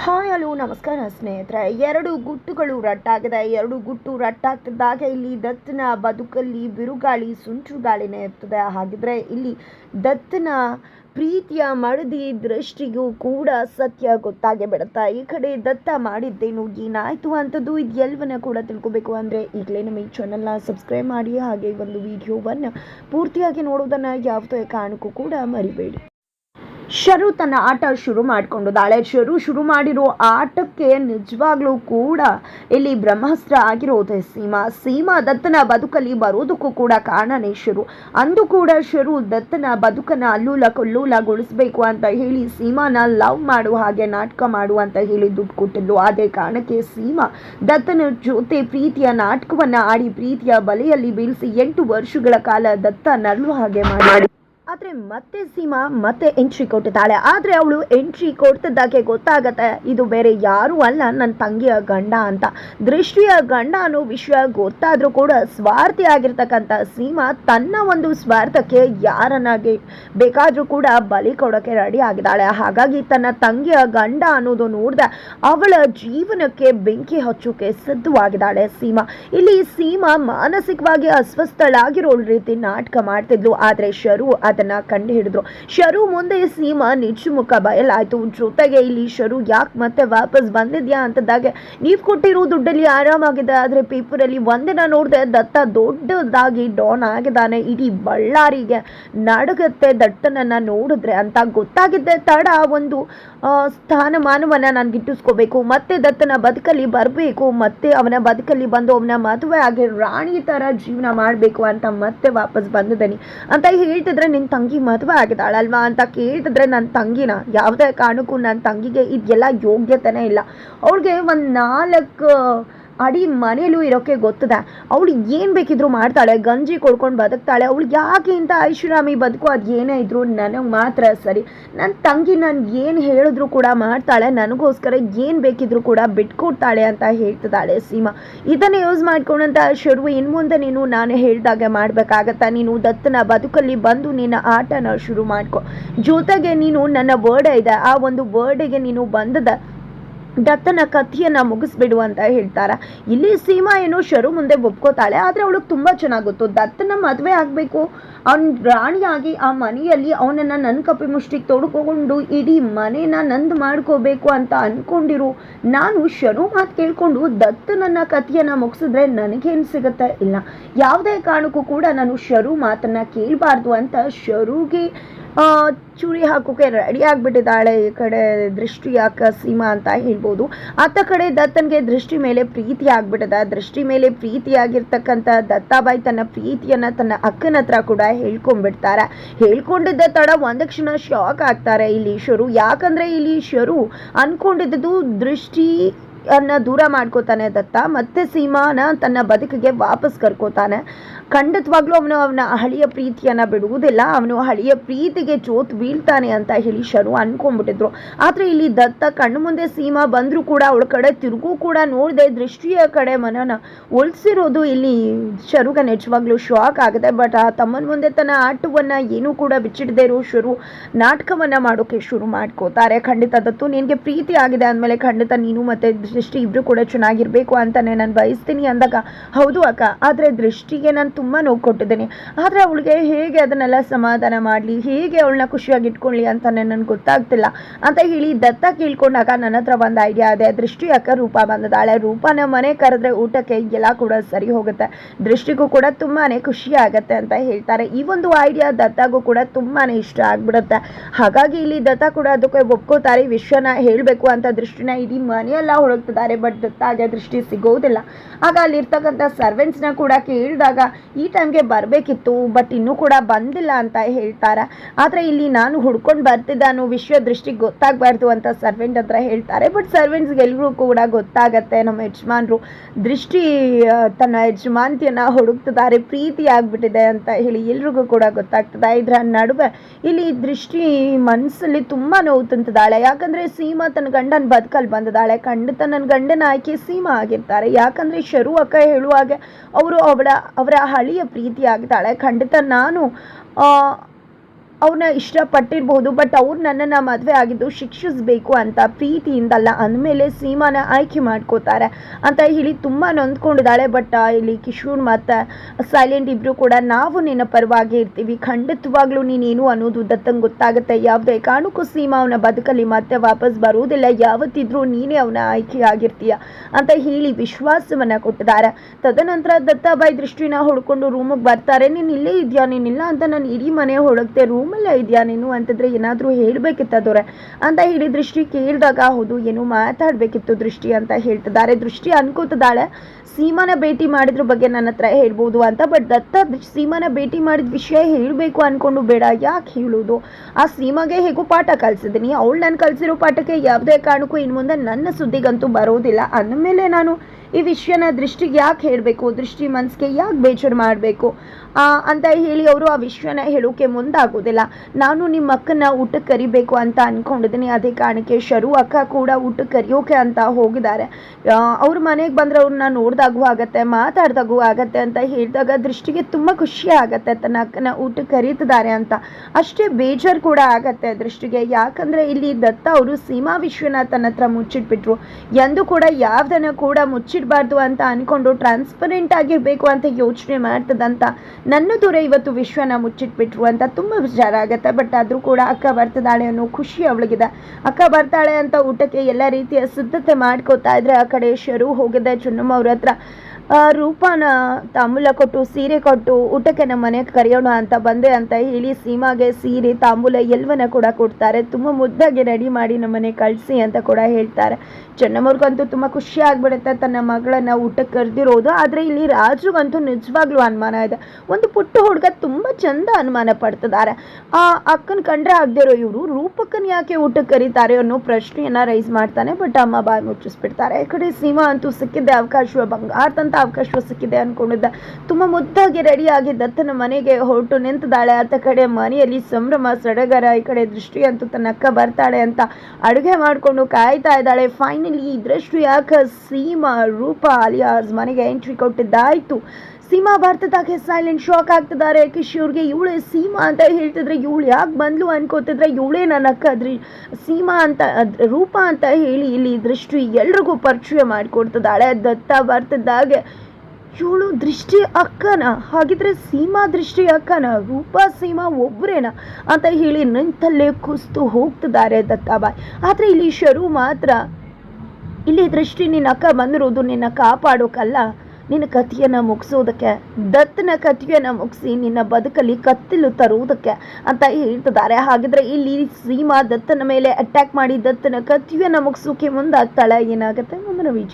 Hi, hello, ನಮಸ್ಕಾರ ಸ್ನೇಹಿತರೆ. ಎರಡು ಗುಟ್ಟುಗಳು ರಟ್ಟಾಗಿದೆ. ಎರಡು ಗುಟ್ಟು ರಟ್ಟಾಗ್ತಿದ್ದಾಗ ಇಲ್ಲಿ ದತ್ತನ ಬದುಕಲ್ಲಿ ಬಿರುಗಾಳಿ ಸುಂಟು ಗಾಳಿನೇ ಇರ್ತದೆ ಹಾಗಿದ್ರೆ ಇಲ್ಲಿ ದತ್ತನ ಪ್ರೀತಿಯ ಮಡದಿ ದೃಷ್ಟಿಗೂ ಕೂಡ ಸತ್ಯ ಗೊತ್ತಾಗೇ ಬಿಡುತ್ತಾ. ಈ ಕಡೆ ದತ್ತ ಮಾಡಿದ್ದೇನು ಏನಾಯ್ತು ಅಂಥದ್ದು ಇದು ಎಲ್ಲವನ್ನ ಕೂಡ ತಿಳ್ಕೊಬೇಕು ಅಂದರೆ ಈಗಲೇ ನಮ್ಮ ಈ ಚಾನಲ್ನ ಸಬ್ಸ್ಕ್ರೈಬ್ ಮಾಡಿ ಹಾಗೆ ಒಂದು ವಿಡಿಯೋವನ್ನು ಪೂರ್ತಿಯಾಗಿ ನೋಡೋದನ್ನು ಯಾವುದೇ ಕಾರಣಕ್ಕೂ ಕೂಡ ಮರಿಬೇಡಿ. ಶರು ತನ್ನ ಆಟ ಶುರು ದಾಳೆ ಶರು ಶುರು ಮಾಡಿರೋ ಆಟಕ್ಕೆ ನಿಜವಾಗ್ಲೂ ಕೂಡ ಇಲ್ಲಿ ಬ್ರಹ್ಮಾಸ್ತ್ರ ಆಗಿರೋದೆ ಸೀಮಾ. ಸೀಮಾ ದತ್ತನ ಬದುಕಲ್ಲಿ ಬರೋದಕ್ಕೂ ಕೂಡ ಕಾರಣನೇ ಶರು. ಅಂದು ಕೂಡ ಶರು ದತ್ತನ ಬದುಕನ್ನ ಅಲ್ಲೂಲ ಕೊಲ್ಲೂಲಗೊಳಿಸ್ಬೇಕು ಅಂತ ಹೇಳಿ ಸೀಮಾನ ಲವ್ ಮಾಡು ಹಾಗೆ ನಾಟಕ ಮಾಡು ಅಂತ ಹೇಳಿ ದುಡ್ಡು ಕೊಟ್ಟಿದ್ಲು. ಅದೇ ಕಾರಣಕ್ಕೆ ಸೀಮಾ ದತ್ತನ ಜೊತೆ ಪ್ರೀತಿಯ ನಾಟಕವನ್ನ ಆಡಿ ಪ್ರೀತಿಯ ಬಲೆಯಲ್ಲಿ ಬೀಳಿಸಿ ಎಂಟು ವರ್ಷಗಳ ಕಾಲ ದತ್ತ ನರಳು ಹಾಗೆ ಮಾಡಿ. ಆದ್ರೆ ಮತ್ತೆ ಸೀಮಾ ಮತ್ತೆ ಎಂಟ್ರಿ ಕೊಟ್ಟಿದ್ದಾಳೆ. ಆದ್ರೆ ಅವಳು ಎಂಟ್ರಿ ಕೊಡ್ತಿದ್ದಾಗೆ ಗೊತ್ತಾಗತ್ತೆ. ಇದು ಬೇರೆ ಯಾರು ಅಲ್ಲ ನನ್ನ ತಂಗಿಯ ಗಂಡ ಅಂತ. ದೃಷ್ಟಿಯ ಗಂಡ ಅನ್ನೋ ವಿಷಯ ಗೊತ್ತಾದ್ರೂ ಕೂಡ ಸ್ವಾರ್ಥಿ ಆಗಿರ್ತಕ್ಕಂಥ ಸೀಮಾ ತನ್ನ ಒಂದು ಸ್ವಾರ್ಥಕ್ಕೆ ಯಾರನ್ನಾಗಿ ಬೇಕಾದ್ರೂ ಕೂಡ ಬಲಿ ಕೊಡೋಕೆ ರೆಡಿ ಆಗಿದ್ದಾಳೆ. ಹಾಗಾಗಿ ತನ್ನ ತಂಗಿಯ ಗಂಡ ಅನ್ನೋದು ನೋಡ್ದೆ ಅವಳ ಜೀವನಕ್ಕೆ ಬೆಂಕಿ ಹಚ್ಚೋಕೆ ಸಿದ್ಧವಾಗಿದ್ದಾಳೆ ಸೀಮಾ. ಇಲ್ಲಿ ಸೀಮಾ ಮಾನಸಿಕವಾಗಿ ಅಸ್ವಸ್ಥಳಾಗಿರೋ ರೀತಿ ನಾಟಕ ಮಾಡ್ತಿದ್ಲು. ಆದ್ರೆ ಶರು ಅದನ್ನ ಕಂಡು ಹಿಡಿದ್ರು ಶರು ಮುಂದೆ ಸೀಮಾ ನಿಜ ಮುಖ ಬಯಲಾಯ್ತು. ಜೊತೆಗೆ ಇಲ್ಲಿ ಶರು ಯಾಕೆ ಮತ್ತೆ ವಾಪಸ್ ಬಂದಿದ್ಯಾ ಅಂತದಾಗೆ, ನೀವ್ ಕೊಟ್ಟಿರೋ ದುಡ್ಡಲ್ಲಿ ಆರಾಮಾಗಿದೆ, ಆದ್ರೆ ಪೇಪರ್ ಅಲ್ಲಿ ಒಂದಿನ ನೋಡಿದೆ ದತ್ತ ದೊಡ್ಡದಾಗಿ ಡಾನ್ ಆಗಿದ್ದಾನೆ. ಇಡೀ ಬಳ್ಳಾರಿಗೆ ನಡಗತ್ತೆ ದಟ್ಟನನ್ನ ನೋಡಿದ್ರೆ ಅಂತ ಗೊತ್ತಾಗಿದ್ದೆ. ತಡ, ಒಂದು ಸ್ಥಾನಮಾನವನ್ನ ನಾನು ಗಿಟ್ಟಿಸ್ಕೋಬೇಕು ಮತ್ತೆ ದತ್ತನ ಬದುಕಲ್ಲಿ ಬರಬೇಕು. ಮತ್ತೆ ಅವನ ಬದುಕಲ್ಲಿ ಬಂದು ಅವನ ಮದುವೆ ಆಗಿ ರಾಣಿ ಥರ ಜೀವನ ಮಾಡಬೇಕು ಅಂತ ಮತ್ತೆ ವಾಪಸ್ ಬಂದಿದ್ದೀನಿ ಅಂತ ಹೇಳ್ತಿದ್ರೆ ನಿನ್ನ ತಂಗಿ ಮದುವೆ ಆಗಿದ್ದಾಳಲ್ವಾ ಅಂತ ಕೇಳ್ತಿದ್ರೆ ನನ್ನ ತಂಗಿನ. ಯಾವುದೇ ಕಾರಣಕ್ಕೂ ನನ್ನ ತಂಗಿಗೆ ಇದೆಲ್ಲ ಯೋಗ್ಯತೆನೇ ಇಲ್ಲ. ಅವಳಿಗೆ ಒಂದು ನಾಲ್ಕು ಅಡಿ ಮನೇಲೂ ಇರೋಕ್ಕೆ ಗೊತ್ತದೆ. ಅವಳು ಏನು ಬೇಕಿದ್ರು ಮಾಡ್ತಾಳೆ, ಗಂಜಿ ಕೊಡ್ಕೊಂಡು ಬದುಕ್ತಾಳೆ. ಅವಳು ಯಾಕೆ ಇಂಥ ಐಷಾರಾಮಿ ಬದುಕು? ಅದು ಏನೇ ಇದ್ರು ನನಗೆ ಮಾತ್ರ ಸರಿ. ನನ್ನ ತಂಗಿ ನಾನು ಏನು ಹೇಳಿದ್ರು ಕೂಡ ಮಾಡ್ತಾಳೆ, ನನಗೋಸ್ಕರ ಏನು ಬೇಕಿದ್ರು ಕೂಡ ಬಿಟ್ಕೊಡ್ತಾಳೆ ಅಂತ ಹೇಳ್ತಿದ್ದಾಳೆ ಸೀಮಾ. ಇದನ್ನು ಯೂಸ್ ಮಾಡ್ಕೊಂಡಂತ ಶರು ಇನ್ನು ಮುಂದೆ ನೀನು ನಾನು ಹೇಳ್ದಾಗೆ ಮಾಡಬೇಕಾಗತ್ತಾ? ನೀನು ದತ್ತನ ಬದುಕಲ್ಲಿ ಬಂದು ನಿನ್ನ ಆಟನ ಶುರು ಮಾಡ್ಕೊ. ಜೊತೆಗೆ ನೀನು ನನ್ನ ವರ್ಡ್ ಇದೆ. ಆ ಒಂದು ವರ್ಡಿಗೆ ನೀನು ಬಂದದ. ದತ್ತನ ಕಥೆಯನ್ನ ಮುಗಿಸ್ಬಿಡು ಅಂತ ಹೇಳ್ತಾರ. ಇಲ್ಲಿ ಸೀಮಾ ಏನು ಶರು ಮುಂದೆ ಒಪ್ಕೋತಾಳೆ, ಆದ್ರೆ ಅವಳಿಗೆ ತುಂಬಾ ಚೆನ್ನಾಗಿ ಗೊತ್ತು ದತ್ತನ ಮದುವೆ ಆಗ್ಬೇಕು. ಅವನ್ ರಾಣಿಯಾಗಿ ಆ ಮನೆಯಲ್ಲಿ ಅವನನ್ನ ನನ್ನ ಕಪ್ಪಿ ಮುಷ್ಟಿಗೆ ತೊಡ್ಕೊಂಡು ಇಡೀ ಮನೇನ ನಂದ್ ಮಾಡ್ಕೋಬೇಕು ಅಂತ ಅನ್ಕೊಂಡಿರು. ನಾನು ಶರು ಮಾತು ಕೇಳ್ಕೊಂಡು ದತ್ತನನ್ನ ಕಥೆಯನ್ನ ಮುಗಿಸಿದ್ರೆ ನನಗೇನು ಸಿಗುತ್ತೆ? ಇಲ್ಲ. ಯಾವುದೇ ಕಾರಣಕ್ಕೂ ಕೂಡ ನಾನು ಶರು ಮಾತನ್ನ ಕೇಳಬಾರ್ದು ಅಂತ ಶರುಗೆ ಚೂರಿ ಹಾಕೋಕೆ ರೆಡಿ ಆಗಿಬಿಟ್ಟಿದ್ದಾಳೆ. ಈ ಕಡೆ ದೃಷ್ಟಿ ಯಾಕ ಸೀಮಾ ಅಂತ ಹೇಳ್ಬೋದು. ಆತ ಕಡೆ ದತ್ತನಿಗೆ ದೃಷ್ಟಿ ಮೇಲೆ ಪ್ರೀತಿ ಆಗ್ಬಿಟ್ಟದ. ದೃಷ್ಟಿ ಮೇಲೆ ಪ್ರೀತಿಯಾಗಿರ್ತಕ್ಕಂಥ ದತ್ತಾಬಾಯಿ ತನ್ನ ಪ್ರೀತಿಯನ್ನು ತನ್ನ ಅಕ್ಕನ ಹತ್ರ ಕೂಡ ಹೇಳ್ಕೊಂಡ್ಬಿಡ್ತಾರೆ. ಹೇಳ್ಕೊಂಡಿದ್ದ ತಡ ಒಂದು ಕ್ಷಣ ಶಾಕ್ ಆಗ್ತಾರೆ ಇಲ್ಲಿ ಈಶ್ವರು. ಯಾಕಂದರೆ ಇಲ್ಲಿ ಈಶ್ವರು ಅಂದ್ಕೊಂಡಿದ್ದು ದೃಷ್ಟಿ ಅನ್ನ ದೂರ ಮಾಡ್ಕೋತಾನೆ ದತ್ತ. ಮತ್ತೆ ಸೀಮಾನ ತನ್ನ ಬದುಕಿಗೆ ವಾಪಸ್ ಕರ್ಕೋತಾನೆ. ಖಂಡಿತವಾಗ್ಲೂ ಅವನು ಅವನ ಹಳಿಯ ಪ್ರೀತಿಯನ್ನ ಬಿಡುವುದಿಲ್ಲ. ಅವನು ಹಳಿಯ ಪ್ರೀತಿಗೆ ಜೋತ್ ಬೀಳ್ತಾನೆ ಅಂತ ಹೇಳಿ ಶರು ಅನ್ಕೊಂಡ್ಬಿಟ್ಟಿದ್ರು. ಆದರೆ ಇಲ್ಲಿ ದತ್ತ ಕಣ್ಣು ಮುಂದೆ ಸೀಮಾ ಬಂದರೂ ಕೂಡ ಅವಳ ಕಡೆ ತಿರುಗೂ ಕೂಡ ನೋಡದೆ ದೃಷ್ಟಿಯ ಕಡೆ ಮನನ ಒಲಿಸಿರೋದು ಇಲ್ಲಿ ಶರುಗ ನಿಜವಾಗ್ಲೂ ಶಾಕ್ ಆಗಿದೆ. ಬಟ್ ಆ ತಮ್ಮನ ಮುಂದೆ ತನ್ನ ಆಟವನ್ನ ಏನೂ ಕೂಡ ಬಿಚ್ಚಿಡದೆ ಇರೋ ಶರು ನಾಟಕವನ್ನ ಮಾಡೋಕೆ ಶುರು ಮಾಡ್ಕೋತಾರೆ. ಖಂಡಿತ ದತ್ತು, ನಿನಗೆ ಪ್ರೀತಿ ಆಗಿದೆ ಅಂದಮೇಲೆ ಖಂಡಿತ ನೀನು ಮತ್ತೆ ದೃಷ್ಟಿ ಇಬ್ರು ಕೂಡ ಚೆನ್ನಾಗಿರ್ಬೇಕು ಅಂತಾನೆ ನಾನು ಬಯಸ್ತೀನಿ ಅಂದಾಗ, ಹೌದು ಅಕ್ಕ. ಆದ್ರೆ ದೃಷ್ಟಿಗೆ ನಾನು ತುಂಬಾ ನೋವು ಕೊಟ್ಟಿದ್ದೇನೆ. ಆದ್ರೆ ಅವಳಿಗೆ ಹೇಗೆ ಅದನ್ನೆಲ್ಲ ಸಮಾಧಾನ ಮಾಡಲಿ, ಹೇಗೆ ಅವಳನ್ನ ಖುಷಿಯಾಗಿ ಇಟ್ಕೊಳ್ಳಿ ಅಂತ ನನಗೆ ಗೊತ್ತಾಗ್ತಿಲ್ಲ ಅಂತ ಹೇಳಿ ದತ್ತ ಕೇಳ್ಕೊಂಡಾಗ ನನ್ನ ಹತ್ರ ಒಂದು ಐಡಿಯಾ ಇದೆ. ದೃಷ್ಟಿ ಅಕ್ಕ ರೂಪ ಬಂದಿದ್ದಾಳೆ ರೂಪನ ಮನೆ ಕರೆದ್ರೆ ಊಟಕ್ಕೆ ಎಲ್ಲ ಕೂಡ ಸರಿ ಹೋಗುತ್ತೆ. ದೃಷ್ಟಿಗೂ ಕೂಡ ತುಂಬಾನೇ ಖುಷಿ ಆಗತ್ತೆ ಅಂತ ಹೇಳ್ತಾರೆ. ಈ ಒಂದು ಐಡಿಯಾ ದತ್ತಾಗೂ ಕೂಡ ತುಂಬಾನೇ ಇಷ್ಟ ಆಗ್ಬಿಡುತ್ತೆ. ಹಾಗಾಗಿ ಇಲ್ಲಿ ದತ್ತ ಕೂಡ ಅದಕ್ಕೆ ಒಪ್ಕೋತಾರೆ. ವಿಷಯನ ಹೇಳಬೇಕು ಅಂತ ದೃಷ್ಟಿನ ಇಡೀ ಮನೆಯೆಲ್ಲ ಹುಡುಕ್ತಿದ್ದಾರೆ ಬಟ್ ದತ್ತಾಗೆ ದೃಷ್ಟಿ ಸಿಗೋದಿಲ್ಲ. ಆಗ ಅಲ್ಲಿರ್ತಕ್ಕಂಥ ಸರ್ವೆಂಟ್ಸ್ನ ಕೂಡ ಕೇಳಿದಾಗ, ಈ ಟೈಮ್ಗೆ ಬರಬೇಕಿತ್ತು ಬಟ್ ಇನ್ನೂ ಕೂಡ ಬಂದಿಲ್ಲ ಅಂತ ಹೇಳ್ತಾರೆ. ಆದರೆ ಇಲ್ಲಿ ನಾನು ಹುಡ್ಕೊಂಡು ಬರ್ತಿದ್ದೆ ವಿಶ್ವ ದೃಷ್ಟಿಗೆ ಗೊತ್ತಾಗಬಾರ್ದು ಅಂತ ಸರ್ವೆಂಟ್ ಹತ್ರ ಹೇಳ್ತಾರೆ. ಬಟ್ ಸರ್ವೆಂಟ್ಸ್ಗೆ ಎಲ್ರಿಗೂ ಕೂಡ ಗೊತ್ತಾಗತ್ತೆ. ನಮ್ಮ ಯಜಮಾನ್ರು ದೃಷ್ಟಿ ತನ್ನ ಯಜಮಾನ್ತಿಯನ್ನ ಹುಡುಕ್ತಿದ್ದಾರೆ, ಪ್ರೀತಿ ಆಗ್ಬಿಟ್ಟಿದೆ ಅಂತ ಹೇಳಿ ಎಲ್ರಿಗೂ ಕೂಡ ಗೊತ್ತಾಗ್ತದೆ. ಇದರ ನಡುವೆ ಇಲ್ಲಿ ದೃಷ್ಟಿ ಮನಸ್ಸಲ್ಲಿ ತುಂಬಾ ನೋವು ತಿಂತಿದ್ದಾಳೆ. ಯಾಕಂದ್ರೆ ಸೀಮಾ ತನ್ನ ಗಂಡನ ಬದುಕಲ್ಲಿ ಬಂದಿದ್ದಾಳೆ. ಖಂಡಿತ ನನ್ನ ಗಂಡನ ಆಯ್ಕೆ ಸೀಮಾ ಆಗಿರ್ತಾರೆ. ಯಾಕಂದ್ರೆ ಶರು ಅಕ್ಕ ಹೇಳುವಾಗೆ, ಅವರು ಅವಳ, ಅವರ ಹಳಿಯ ಪ್ರೀತಿ ಆಗ್ತಾಳೆ ಖಂಡಿತ ನಾನು ಅವ್ರನ್ನ ಇಷ್ಟಪಟ್ಟಿರ್ಬೋದು ಬಟ್ ಅವ್ರು ನನ್ನನ್ನು ಮದುವೆ ಆಗಿದ್ದು ಶಿಕ್ಷಿಸಬೇಕು ಅಂತ ಪ್ರೀತಿಯಿಂದಲ್ಲ ಅಂದಮೇಲೆ ಸೀಮಾನ ಆಯ್ಕೆ ಮಾಡ್ಕೋತಾರೆ ಅಂತ ಹೇಳಿ ತುಂಬ ನೊಂದ್ಕೊಂಡಿದ್ದಾಳೆ. ಬಟ್ ಇಲ್ಲಿ ಕಿಶೋರ್ ಮತ್ತು ಸೈಲೆಂಟ್ ಇಬ್ಬರು ಕೂಡ ನಾವು ನಿನ್ನ ಪರವಾಗಿ ಇರ್ತೀವಿ. ಖಂಡಿತವಾಗ್ಲೂ ನೀನೇನು ಅನ್ನೋದು ದತ್ತಂಗೆ ಗೊತ್ತಾಗುತ್ತೆ. ಯಾವುದೇ ಕಾರಣಕ್ಕೂ ಸೀಮಾ ಅವನ ಬದುಕಲ್ಲಿ ಮತ್ತೆ ವಾಪಸ್ ಬರುವುದಿಲ್ಲ. ಯಾವತ್ತಿದ್ರೂ ನೀನೇ ಅವನ ಆಯ್ಕೆ ಆಗಿರ್ತೀಯ ಅಂತ ಹೇಳಿ ವಿಶ್ವಾಸವನ್ನು ಕೊಟ್ಟಿದ್ದಾರೆ. ತದನಂತರ ದತ್ತಾಬಾಯಿ ದೃಷ್ಟಿನ ಹುಡ್ಕೊಂಡು ರೂಮಿಗೆ ಬರ್ತಾರೆ. ನೀನು ಇಲ್ಲೇ ಇದೆಯಾ? ನೀನಿಲ್ಲ ಅಂತ ನಾನು ಇಡೀ ಮನೆ ಹೊಡಗ್ತೆ ರೂಮಲ್ಲೇ ಇದೆಯಾ ನೀನು ಅಂತಂದ್ರೆ ಏನಾದರೂ ಹೇಳಬೇಕಿತ್ತದವ್ರೆ ಅಂತ ಹೇಳಿ ದೃಷ್ಟಿ ಕೇಳಿದಾಗ ಹೌದು, ಏನು ಮಾತಾಡಬೇಕಿತ್ತು ದೃಷ್ಟಿ ಅಂತ ಹೇಳ್ತಿದ್ದಾರೆ. ದೃಷ್ಟಿ ಅನ್ಕೋತಿದ್ದಾಳೆ. ಸೀಮಾನ ಭೇಟಿ ಮಾಡಿದ್ರ ಬಗ್ಗೆ ನನ್ನ ಹತ್ರ ಹೇಳ್ಬೋದು ಅಂತ ಬಟ್ ದತ್ತ ಸೀಮಾನ ಭೇಟಿ ಮಾಡಿದ ವಿಷಯ ಹೇಳಬೇಕು ಅನ್ಕೊಂಡು ಬೇಡ. ಯಾಕೆ ಹೇಳೋದು? ಆ ಸೀಮಾಗೆ ಹೇಗೂ ಪಾಠ ಕಲಿಸಿದ್ದೀನಿ ಅವಳು ನಾನು ಕಲಿಸಿರೋ ಪಾಠಕ್ಕೆ ಯಾವುದೇ ಕಾರಣಕ್ಕೂ ಇನ್ನು ಮುಂದೆ ನನ್ನ ಸುದ್ದಿಗಂತೂ ಬರೋದಿಲ್ಲ. ಅಂದಮೇಲೆ ನಾನು ಈ ವಿಷಯನ ದೃಷ್ಟಿಗೆ ಯಾಕೆ ಹೇಳಬೇಕು? ದೃಷ್ಟಿ ಮನಸ್ಸಿಗೆ ಯಾಕೆ ಬೇಜಾರು ಮಾಡಬೇಕು? ಅಂತ ಹೇಳಿ ಅವರು ಆ ವಿಷಯನ ಹೇಳೋಕೆ ಮುಂದಾಗೋದಿಲ್ಲ. ನಾನು ನಿಮ್ಮ ಅಕ್ಕನ ಊಟಕ್ಕೆ ಕರಿಬೇಕು ಅಂತ ಅಂದ್ಕೊಂಡಿದ್ದೀನಿ ಅದೇ ಕಾರಣಕ್ಕೆ ಶರು ಅಕ್ಕ ಕೂಡ ಊಟಕ್ಕೆ ಕರಿಯೋಕೆ ಅಂತ ಹೋಗಿದ್ದಾರೆ. ಅವ್ರ ಮನೆಗೆ ಬಂದರೆ ಅವ್ರನ್ನ ನೋಡಿದಾಗೂ ಆಗತ್ತೆ, ಮಾತಾಡ್ದಾಗೂ ಆಗತ್ತೆ ಅಂತ ಹೇಳಿದಾಗ ದೃಷ್ಟಿಗೆ ತುಂಬ ಖುಷಿ ಆಗತ್ತೆ ತನ್ನ ಅಕ್ಕನ ಊಟಕ್ಕೆ ಕರೀತಿದ್ದಾರೆ ಅಂತ. ಅಷ್ಟೇ ಬೇಜಾರು ಕೂಡ ಆಗತ್ತೆ ದೃಷ್ಟಿಗೆ. ಯಾಕಂದರೆ ಇಲ್ಲಿ ದತ್ತ ಅವರು ಸೀಮಾ ವಿಶ್ವನ ತನ್ನ ಹತ್ರ ಮುಚ್ಚಿಟ್ಬಿಟ್ರು. ಎಂದು ಕೂಡ ಯಾವ್ದನ್ನು ಕೂಡ ಮುಚ್ಚಿಡಬಾರ್ದು ಅಂತ ಅಂದ್ಕೊಂಡು ಟ್ರಾನ್ಸ್ಪರೆಂಟ್ ಆಗಿರಬೇಕು ಅಂತ ಯೋಚನೆ ಮಾಡ್ತದಂತ ನನ್ನ ದೂರ ಇವತ್ತು ವಿಶ್ವನ ಮುಚ್ಚಿಟ್ಬಿಟ್ರು ಅಂತ ತುಂಬ ವಿಚಾರ ಆಗುತ್ತೆ ಬಟ್ ಆದರೂ ಕೂಡ ಅಕ್ಕ ಬರ್ತದಾಳೆ ಅನ್ನೋ ಖುಷಿ ಅವಳಿಗಿದೆ. ಅಕ್ಕ ಬರ್ತಾಳೆ ಅಂತ ಊಟಕ್ಕೆ ಎಲ್ಲ ರೀತಿಯ ಸಿದ್ಧತೆ ಮಾಡ್ಕೋತಾ ಇದ್ರೆ ಆ ಕಡೆ ಶರು ಹೋಗಿದೆ. ಚುನ್ನಮ್ಮ ಅವ್ರ ಹತ್ರ ರೂಪಾನ ತಾಂಬೂಲ ಕೊಟ್ಟು, ಸೀರೆ ಕೊಟ್ಟು, ಊಟಕ್ಕೆ ನಮ್ಮ ಮನೆಗೆ ಕರೆಯೋಣ ಅಂತ ಬಂದೆ ಅಂತ ಹೇಳಿ ಸೀಮಾಗೆ ಸೀರೆ ತಾಂಬೂಲ ಎಲ್ಲವನ್ನ ಕೂಡ ಕೊಡ್ತಾರೆ. ತುಂಬ ಮುದ್ದಾಗಿ ರೆಡಿ ಮಾಡಿ ನಮ್ಮ ಮನೆಗೆ ಕಳಿಸಿ ಅಂತ ಕೂಡ ಹೇಳ್ತಾರೆ. ಚೆನ್ನಮ್ಮವ್ರಿಗಂತೂ ತುಂಬ ಖುಷಿ ಆಗ್ಬಿಡುತ್ತೆ. ತನ್ನ ಮಗಳನ್ನ ಊಟಕ್ಕೆ ಕರೆದಿರೋದು. ಆದರೆ ಇಲ್ಲಿ ರಾಜುಗಂತೂ ನಿಜವಾಗ್ಲೂ ಅನುಮಾನ ಇದೆ. ಒಂದು ಪುಟ್ಟ ಹುಡುಗ ತುಂಬ ಚಂದ ಅನುಮಾನ ಪಡ್ತಿದ್ದಾರೆ ಆ ಅಕ್ಕನ ಕಂಡ್ರೆ ಆಗದಿರೋ ಇವರು ರೂಪಕ್ಕನ್ ಯಾಕೆ ಊಟಕ್ಕೆ ಕರೀತಾರೆ ಅನ್ನೋ ಪ್ರಶ್ನೆಯನ್ನ ರೈಸ್ ಮಾಡ್ತಾನೆ ಬಟ್ ಅಮ್ಮ ಬಾಯಿ ಮುಚ್ಚಿಸ್ಬಿಡ್ತಾರೆ. ಈ ಕಡೆ ಸೀಮಾ ಅಂತೂ ಸಿಕ್ಕಿದ್ದೆ ಅವಕಾಶ ಬಂಗಾರದಂತ ಅವಕಾಶ ಸಿಕ್ಕಿದೆ ಅನ್ಕೊಂಡಿದ್ದ. ತುಂಬ ಮುದ್ದಾಗಿ ರೆಡಿಯಾಗಿ ದತ್ತನ ಮನೆಗೆ ಹೊರಟು ನಿಂತಿದ್ದಾಳೆ. ಆತ ಕಡೆ ಮನೆಯಲ್ಲಿ ಸಂಭ್ರಮ, ಸಡಗರ, ಈ ಕಡೆ ದೃಷ್ಟಿ ಅಂತೂ ತನ್ನ ಅಕ್ಕ ಬರ್ತಾಳೆ ಅಂತ ಅಡುಗೆ ಮಾಡಿಕೊಂಡು ಕಾಯ್ತಾ ಇದ್ದಾಳೆ. ಫೈನಲಿ ದೃಷ್ಟಿ ಯಾಕ ಸೀಮಾ ರೂಪ ಅಲಿಯಾಸ್ ಮನೆಗೆ ಎಂಟ್ರಿ ಕೊಟ್ಟಿದ್ದಾಯ್ತು. ಸೀಮಾ ಭಾರತದಾಗೆ ಸೈಲೆಂಟ್ ಶಾಕ್ ಆಗ್ತಿದ್ದಾರೆ. ಕಿಶೋರ್ಗೆ ಇವಳೆ ಸೀಮಾ ಅಂತ ಹೇಳ್ತಿದ್ರೆ ಇವಳು ಯಾಕೆ ಬಂದ್ಲು ಅನ್ಕೋತಿದ್ರೆ ಇವಳೇ ನನ್ನ ಅಕ್ಕ ಅದ್ರಿ ಸೀಮಾ ಅಂತ, ರೂಪ ಅಂತ ಹೇಳಿ ಇಲ್ಲಿ ದೃಷ್ಟಿ ಎಲ್ರಿಗೂ ಪರಿಚಯ ಮಾಡಿಕೊಡ್ತಿದ್ದಾಳೆ. ದತ್ತ ಭಾರತದಾಗೆ ಇವಳು ದೃಷ್ಟಿ ಅಕ್ಕನ, ಹಾಗಿದ್ರೆ ಸೀಮಾ ದೃಷ್ಟಿ ಅಕ್ಕನ, ರೂಪ ಸೀಮಾ ಒಬ್ಬರೇನ ಅಂತ ಹೇಳಿ ನಿಂತಲ್ಲೇ ಕುಸ್ತು ಹೋಗ್ತಿದ್ದಾರೆ ದತ್ತಾಬಾಯ್. ಆದರೆ ಇಲ್ಲಿ ಶರು ಮಾತ್ರ, ಇಲ್ಲಿ ದೃಷ್ಟಿ ನಿನ್ನ ಅಕ್ಕ ಬಂದಿರೋದು ನಿನ್ನ ಕಾಪಾಡೋಕಲ್ಲ. ನಿನ್ನ ಕಥೆಯನ್ನು ಮುಗಿಸೋದಕ್ಕೆ, ದತ್ತನ ಕಥೆಯನ್ನು ಮುಗಿಸಿ ನಿನ್ನ ಬದುಕಲ್ಲಿ ಕತ್ತಲು ತರುವುದಕ್ಕೆ ಅಂತ ಹೇಳ್ತಿದ್ದಾರೆ. ಹಾಗಿದ್ರೆ ಇಲ್ಲಿ ಸೀಮಾ ದತ್ತನ ಮೇಲೆ ಅಟ್ಯಾಕ್ ಮಾಡಿ ದತ್ತನ ಕಥೆಯನ್ನು ಮುಗಿಸೋಕೆ ಮುಂದಾಗ್ತಾಳೆ. ಏನಾಗುತ್ತೆ? ಮುಂದಿನ ವಿಜಯ